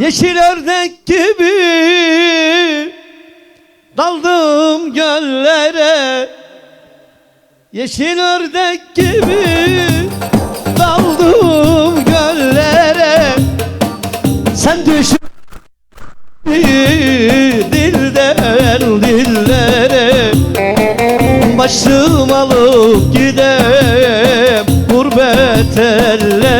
Yeşil ördek gibi daldım göllere. Yeşil ördek gibi daldım göllere. Sen düşün dilden dillere. Başım alıp gidem gurbet ellere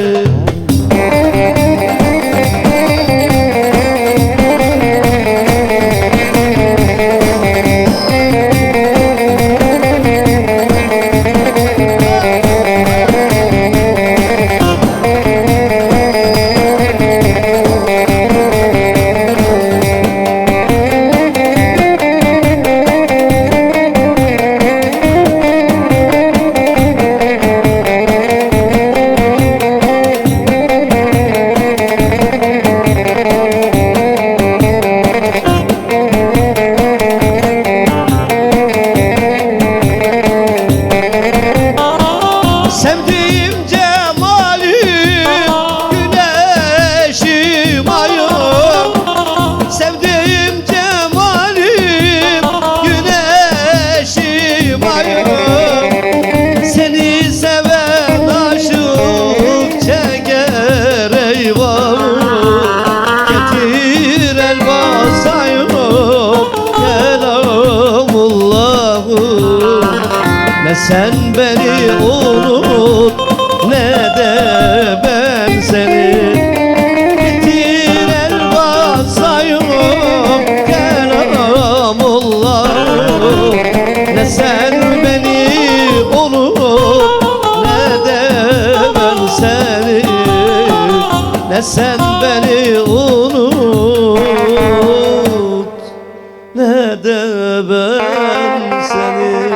Sevdiğim Ne sen beni unut ne de ben seni. Bitir elmas sayımım kelamullah. Ne sen beni unut ne de ben seni. Ne sen beni unut ne de ben seni.